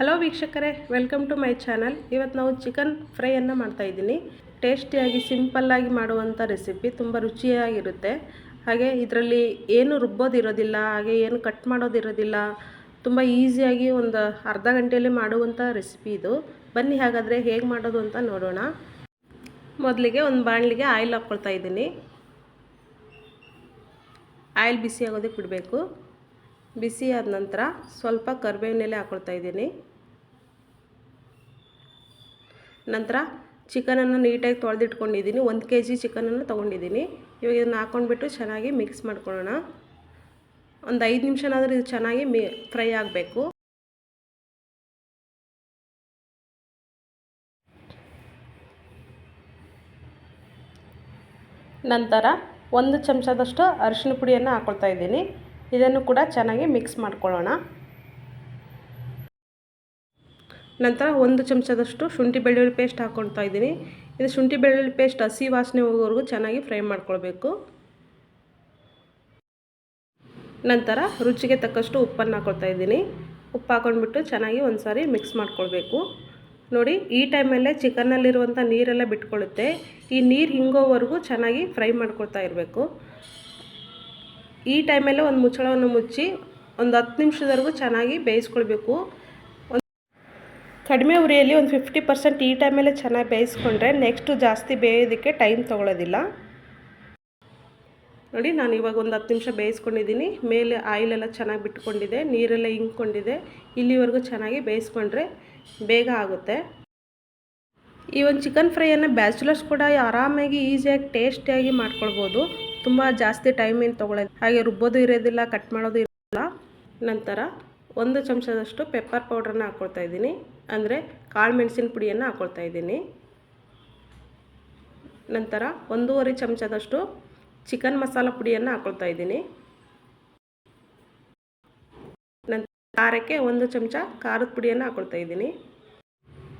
Hello ವೀಕ್ಷಕರೇ welcome to my channel ಇವತ್ತು ನಾವು ಚಿಕನ್ ಫ್ರೈಯನ್ನು ಮಾಡ್ತಾಯಿದ್ದೀನಿ ಟೇಸ್ಟಿಯಾಗಿ ಸಿಂಪಲ್ಲಾಗಿ ಮಾಡುವಂಥ ರೆಸಿಪಿ ತುಂಬ ರುಚಿಯಾಗಿರುತ್ತೆ. ಹಾಗೆ ಇದರಲ್ಲಿ ಏನು ರುಬ್ಬೋದಿರೋದಿಲ್ಲ, ಹಾಗೆ ಏನು ಕಟ್ ಮಾಡೋದಿರೋದಿಲ್ಲ, ತುಂಬ ಈಸಿಯಾಗಿ ಒಂದು ಅರ್ಧ ಗಂಟೆಯಲ್ಲಿ ಮಾಡುವಂಥ ರೆಸಿಪಿ ಇದು. ಬನ್ನಿ ಹಾಗಾದರೆ ಹೇಗೆ ಮಾಡೋದು ಅಂತ ನೋಡೋಣ. ಮೊದಲಿಗೆ ಒಂದು ಬಾಣಲಿಗೆ ಆಯಿಲ್ ಹಾಕ್ಕೊಳ್ತಾ ಇದ್ದೀನಿ. ಆಯಿಲ್ ಬಿಸಿ ಆಗೋದಕ್ಕೆ ಬಿಡಬೇಕು. ಬಿಸಿ ಆದ ನಂತರ ಸ್ವಲ್ಪ ಕರಿಬೇವಿನೆಲೆ ಹಾಕ್ಕೊಳ್ತಾ ಇದ್ದೀನಿ. ನಂತರ ಚಿಕನನ್ನು ನೀಟಾಗಿ ತೊಳೆದಿಟ್ಕೊಂಡಿದ್ದೀನಿ. ಒಂದು ಕೆ ಜಿ ಚಿಕನನ್ನು ತೊಗೊಂಡಿದ್ದೀನಿ. ಇವಾಗ ಇದನ್ನು ಹಾಕ್ಕೊಂಡ್ಬಿಟ್ಟು ಚೆನ್ನಾಗಿ ಮಿಕ್ಸ್ ಮಾಡ್ಕೊಳ್ಳೋಣ. ಒಂದು ಐದು ನಿಮಿಷನಾದರೂ ಇದು ಚೆನ್ನಾಗಿ ಮಿ ಫ್ರೈ ಆಗಬೇಕು. ನಂತರ ಒಂದು ಚಮಚದಷ್ಟು ಅರಿಶಿನ ಪುಡಿಯನ್ನು ಹಾಕ್ಕೊಳ್ತಾ ಇದ್ದೀನಿ. ಇದನ್ನು ಕೂಡ ಚೆನ್ನಾಗಿ ಮಿಕ್ಸ್ ಮಾಡ್ಕೊಳ್ಳೋಣ. ನಂತರ ಒಂದು ಚಮಚದಷ್ಟು ಶುಂಠಿ ಬೆಳ್ಳುಳ್ಳಿ ಪೇಸ್ಟ್ ಹಾಕ್ಕೊಳ್ತಾ ಇದ್ದೀನಿ. ಇದು ಶುಂಠಿ ಬೆಳ್ಳುಳ್ಳಿ ಪೇಸ್ಟ್ ಹಸಿ ವಾಸನೆ ಹೋಗೋವರೆಗೂ ಚೆನ್ನಾಗಿ ಫ್ರೈ ಮಾಡ್ಕೊಳ್ಬೇಕು. ನಂತರ ರುಚಿಗೆ ತಕ್ಕಷ್ಟು ಉಪ್ಪನ್ನು ಹಾಕ್ಕೊಳ್ತಾ ಇದ್ದೀನಿ. ಉಪ್ಪು ಹಾಕ್ಕೊಂಡ್ಬಿಟ್ಟು ಚೆನ್ನಾಗಿ ಒಂದು ಸಾರಿ ಮಿಕ್ಸ್ ಮಾಡ್ಕೊಳ್ಬೇಕು. ನೋಡಿ, ಈ ಟೈಮಲ್ಲೇ ಚಿಕನ್ನಲ್ಲಿರುವಂಥ ನೀರೆಲ್ಲ ಬಿಟ್ಕೊಳ್ಳುತ್ತೆ ಈ ನೀರು ಹಿಂಗೋವರೆಗೂ ಚೆನ್ನಾಗಿ ಫ್ರೈ ಮಾಡ್ಕೊಳ್ತಾ ಇರಬೇಕು. ಈ ಟೈಮಲ್ಲೇ ಒಂದು ಮುಚ್ಚಳವನ್ನು ಮುಚ್ಚಿ ಒಂದು ಹತ್ತು ನಿಮಿಷದವರೆಗೂ ಚೆನ್ನಾಗಿ ಬೇಯಿಸ್ಕೊಳ್ಬೇಕು. ಕಡಿಮೆ ಉರಿಯಲ್ಲಿ ಒಂದು ಫಿಫ್ಟಿ ಪರ್ಸೆಂಟ್ ಈ ಟೈಮಲ್ಲೇ ಚೆನ್ನಾಗಿ ಬೇಯಿಸ್ಕೊಂಡ್ರೆ ನೆಕ್ಸ್ಟು ಜಾಸ್ತಿ ಬೇಯೋದಕ್ಕೆ ಟೈಮ್ ತೊಗೊಳ್ಳೋದಿಲ್ಲ ನೋಡಿ, ನಾನು ಇವಾಗ ಒಂದು ಹತ್ತು ನಿಮಿಷ ಬೇಯಿಸ್ಕೊಂಡಿದ್ದೀನಿ. ಮೇಲೆ ಆಯಿಲೆಲ್ಲ ಚೆನ್ನಾಗಿ ಬಿಟ್ಕೊಂಡಿದೆ, ನೀರೆಲ್ಲ ಹಿಂಕೊಂಡಿದೆ ಇಲ್ಲಿವರೆಗೂ ಚೆನ್ನಾಗಿ ಬೇಯಿಸ್ಕೊಂಡ್ರೆ ಬೇಗ ಆಗುತ್ತೆ. ಈ ಒಂದು ಚಿಕನ್ ಫ್ರೈಯನ್ನು ಬ್ಯಾಚುಲರ್ಸ್ ಕೂಡ ಆರಾಮಾಗಿ ಈಸಿಯಾಗಿ ಟೇಸ್ಟಿಯಾಗಿ ಮಾಡ್ಕೊಳ್ಬೋದು. ತುಂಬ ಜಾಸ್ತಿ ಟೈಮ್ ಏನು ತೊಗೊಳ್ಳೋದು ಹಾಗೆ ರುಬ್ಬೋದು ಇರೋದಿಲ್ಲ ಕಟ್ ಮಾಡೋದು ಇರೋದಿಲ್ಲ. ನಂತರ ಒಂದು ಚಮಚದಷ್ಟು ಪೆಪ್ಪರ್ ಪೌಡ್ರನ್ನ ಹಾಕ್ಕೊಳ್ತಾ ಇದ್ದೀನಿ. ಅಂದರೆ ಕಾಳು ಮೆಣಸಿನ ಪುಡಿಯನ್ನು ಹಾಕ್ಕೊಳ್ತಾ ಇದ್ದೀನಿ. ನಂತರ ಒಂದೂವರೆ ಚಮಚದಷ್ಟು ಚಿಕನ್ ಮಸಾಲ ಪುಡಿಯನ್ನು ಹಾಕ್ಕೊಳ್ತಾ ಇದ್ದೀನಿ. ಖಾರಕ್ಕೆ ಒಂದು ಚಮಚ ಖಾರದ ಪುಡಿಯನ್ನು ಹಾಕ್ಕೊಳ್ತಾ ಇದ್ದೀನಿ.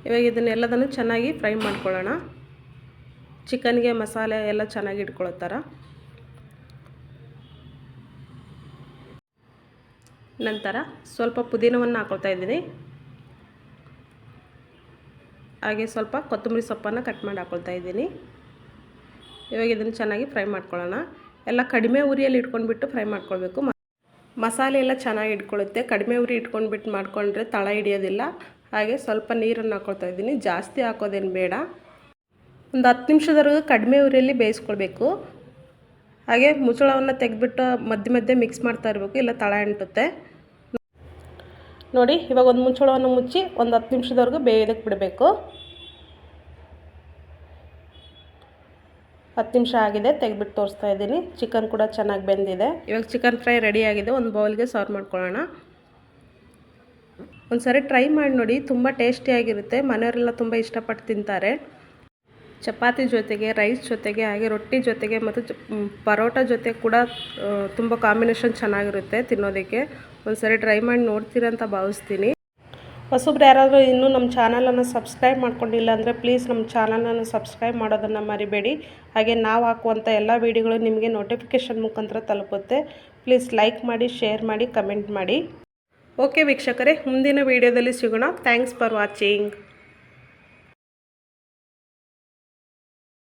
ಇವಾಗ ಇದನ್ನೆಲ್ಲದನ್ನು ಚೆನ್ನಾಗಿ ಫ್ರೈ ಮಾಡ್ಕೊಳ್ಳೋಣ. ಚಿಕನ್ಗೆ ಮಸಾಲೆ ಎಲ್ಲ ಚೆನ್ನಾಗಿ ಇಟ್ಕೊಳ್ಳೋ ಥರ. ನಂತರ ಸ್ವಲ್ಪ ಪುದೀನವನ್ನು ಹಾಕ್ಕೊಳ್ತಾ ಇದ್ದೀನಿ. ಹಾಗೆ ಸ್ವಲ್ಪ ಕೊತ್ತಂಬರಿ ಸೊಪ್ಪನ್ನು ಕಟ್ ಮಾಡಿ ಹಾಕ್ಕೊಳ್ತಾ ಇದ್ದೀನಿ. ಇವಾಗ ಇದನ್ನು ಚೆನ್ನಾಗಿ ಫ್ರೈ ಮಾಡ್ಕೊಳ್ಳೋಣ. ಎಲ್ಲ ಕಡಿಮೆ ಉರಿಯಲ್ಲಿ ಇಟ್ಕೊಂಡ್ಬಿಟ್ಟು ಫ್ರೈ ಮಾಡ್ಕೊಳ್ಬೇಕು. ಮಸಾಲೆ ಎಲ್ಲ ಚೆನ್ನಾಗಿ ಇಟ್ಕೊಳ್ಳುತ್ತೆ. ಕಡಿಮೆ ಉರಿ ಇಟ್ಕೊಂಡ್ಬಿಟ್ಟು ಮಾಡ್ಕೊಂಡ್ರೆ ತಳ ಹಿಡಿಯೋದಿಲ್ಲ. ಹಾಗೆ ಸ್ವಲ್ಪ ನೀರನ್ನು ಹಾಕ್ಕೊಳ್ತಾ ಇದ್ದೀನಿ. ಜಾಸ್ತಿ ಹಾಕೋದೇನು ಬೇಡ. ಒಂದು ಹತ್ತು ನಿಮಿಷದವರೆಗೂ ಕಡಿಮೆ ಉರಿಯಲ್ಲಿ ಬೇಯಿಸ್ಕೊಳ್ಬೇಕು. ಹಾಗೆ ಮುಚ್ಚಳವನ್ನು ತೆಗೆದ್ಬಿಟ್ಟು ಮಧ್ಯೆ ಮಧ್ಯೆ ಮಿಕ್ಸ್ ಮಾಡ್ತಾ ಇರಬೇಕು. ಇಲ್ಲ ತಳ ಅಂಟುತ್ತೆ. ನೋಡಿ, ಇವಾಗ ಒಂದು ಮುಚ್ಚಳವನ್ನು ಮುಚ್ಚಿ ಒಂದು ಹತ್ತು ನಿಮಿಷದವರೆಗೂ ಬೇಯೋದಕ್ಕೆ ಬಿಡಬೇಕು. ಹತ್ತು ನಿಮಿಷ ಆಗಿದೆ, ತೆಗೆದ್ಬಿಟ್ಟು ತೋರಿಸ್ತಾ ಇದ್ದೀನಿ. ಚಿಕನ್ ಕೂಡ ಚೆನ್ನಾಗಿ ಬೆಂದಿದೆ. ಇವಾಗ ಚಿಕನ್ ಫ್ರೈ ರೆಡಿ ಆಗಿದೆ, ಒಂದು ಬೌಲ್ಗೆ ಸರ್ವ್ ಮಾಡ್ಕೊಳ್ಳೋಣ. ಒಂದು ಸರಿ ಟ್ರೈ ಮಾಡಿ ನೋಡಿ, ತುಂಬ ಟೇಸ್ಟಿಯಾಗಿರುತ್ತೆ ಮನೆಯವರೆಲ್ಲ ತುಂಬ ಇಷ್ಟಪಟ್ಟು ತಿಂತಾರೆ. ಚಪಾತಿ ಜೊತೆಗೆ, ರೈಸ್ ಜೊತೆಗೆ, ಹಾಗೆ ರೊಟ್ಟಿ ಜೊತೆಗೆ ಮತ್ತು ಪರೋಟ ಜೊತೆ ಕೂಡ ತುಂಬ ಕಾಂಬಿನೇಷನ್ ಚೆನ್ನಾಗಿರುತ್ತೆ ತಿನ್ನೋದಕ್ಕೆ. ಒಂದು ಸರಿ ಟ್ರೈ ಮಾಡಿ ನೋಡ್ತೀರಂತ ಭಾವಿಸ್ತೀನಿ. ಹೊಸಬ್ರು ಯಾರಾದರೂ ಇನ್ನೂ ನಮ್ಮ ಚಾನಲನ್ನು ಸಬ್ಸ್ಕ್ರೈಬ್ ಮಾಡ್ಕೊಂಡಿಲ್ಲ ಅಂದರೆ ಪ್ಲೀಸ್ ನಮ್ಮ ಚಾನಲನ್ನು ಸಬ್ಸ್ಕ್ರೈಬ್ ಮಾಡೋದನ್ನು ಮರಿಬೇಡಿ. ಹಾಗೆ ನಾವು ಹಾಕುವಂಥ ಎಲ್ಲ ವೀಡಿಯೋಗಳು ನಿಮಗೆ ನೋಟಿಫಿಕೇಷನ್ ಮುಖಾಂತರ ತಲುಪುತ್ತೆ. ಪ್ಲೀಸ್ ಲೈಕ್ ಮಾಡಿ ಶೇರ್ ಮಾಡಿ ಕಮೆಂಟ್ ಮಾಡಿ. ಓಕೆ ವೀಕ್ಷಕರೇ, ಮುಂದಿನ ವೀಡಿಯೋದಲ್ಲಿ ಸಿಗೋಣ. Thanks for watching